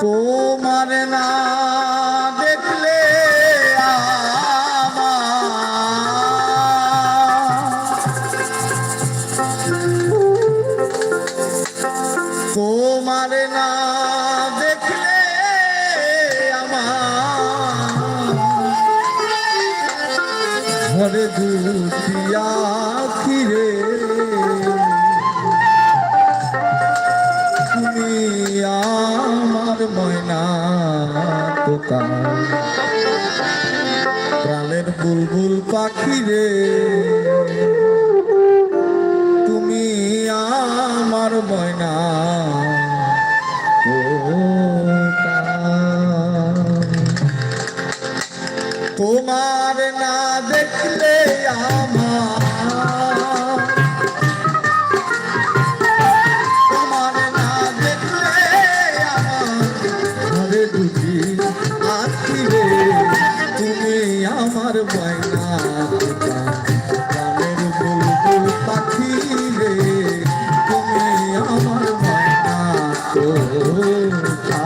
তোমার না দেখলে তোমার না দেখলে আমার। ঘরে দুটিয়া ফিরে তোতা প্রাণের বুলবুল পাখি রে তুমি আমার তোতা। তোমার না দেখলে আমার ময়না গানের বুলবুল পাখি রে তুমি আমার ময়না তোতা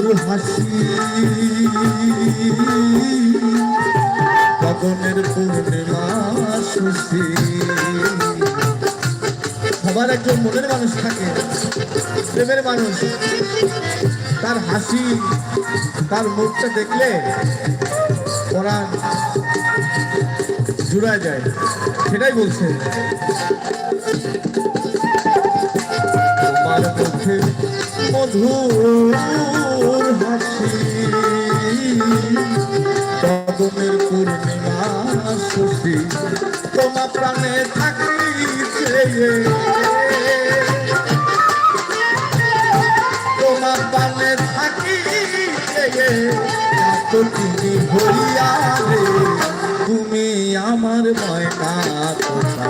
হাসি গগনের পূর্ণিমা সুশী সবার একজন মনের মানুষ থাকে প্রেমের মানুষ তার হাসি তার মুখটা দেখলে পরাণ জুড়া যায় সেটাই বলছে তোমার মুখে মধুর হাসি। গগনের পূর্ণিমা শশী তোমার প্রাণে থাকিছে তোমার প্রাণে এত তুমি রে, তুমি আমার ময়না তোতা